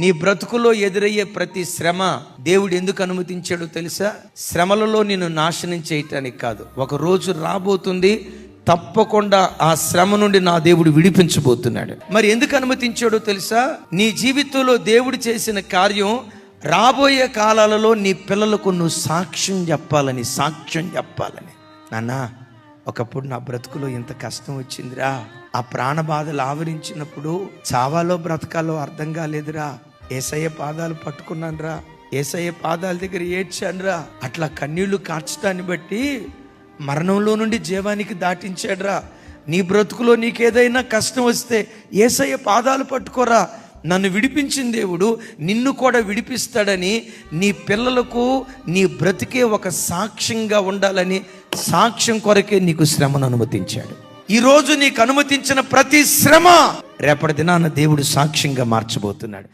నీ బ్రతుకులో ఎదురయ్యే ప్రతి శ్రమ దేవుడు ఎందుకు అనుమతించాడో తెలుసా? శ్రమలలో నిన్ను నాశనం చేయటానికి కాదు. ఒక రోజు రాబోతుంది తప్పకుండా ఆ శ్రమ నుండి నా దేవుడు విడిపించబోతున్నాడు. మరి ఎందుకు అనుమతించాడో తెలుసా? నీ జీవితంలో దేవుడు చేసిన కార్యం రాబోయే కాలాలలో నీ పిల్లలకు నువ్వు సాక్ష్యం చెప్పాలని సాక్ష్యం చెప్పాలని. నాన్నా ఒకప్పుడు నా బ్రతుకులో ఇంత కష్టం వచ్చిందిరా. ఆ ప్రాణ బాధలు ఆవరించినప్పుడు చావాలో బ్రతకాలో అర్థం కాలేదురా. ఏసయ్య పాదాలు పట్టుకున్నానురా. ఏసయ్య పాదాల దగ్గర ఏడ్చానురా. అట్లా కన్నీళ్ళు కార్చడాన్ని బట్టి మరణంలో నుండి జీవానికి దాటించాడురా. నీ బ్రతుకులో నీకేదైనా కష్టం వస్తే ఏసయ్య పాదాలు పట్టుకోరా. నన్ను విడిపించిన దేవుడు నిన్ను కూడా విడిపిస్తాడని నీ పిల్లలకు నీ బ్రతికే ఒక సాక్ష్యంగా ఉండాలని సాక్ష్యం కొరకే నీకు శ్రమను అనుమతించాడు. ఈరోజు నీకు అనుమతించిన ప్రతి శ్రమ రేపటి దినాన దేవుడు సాక్ష్యంగా మార్చబోతున్నాడు.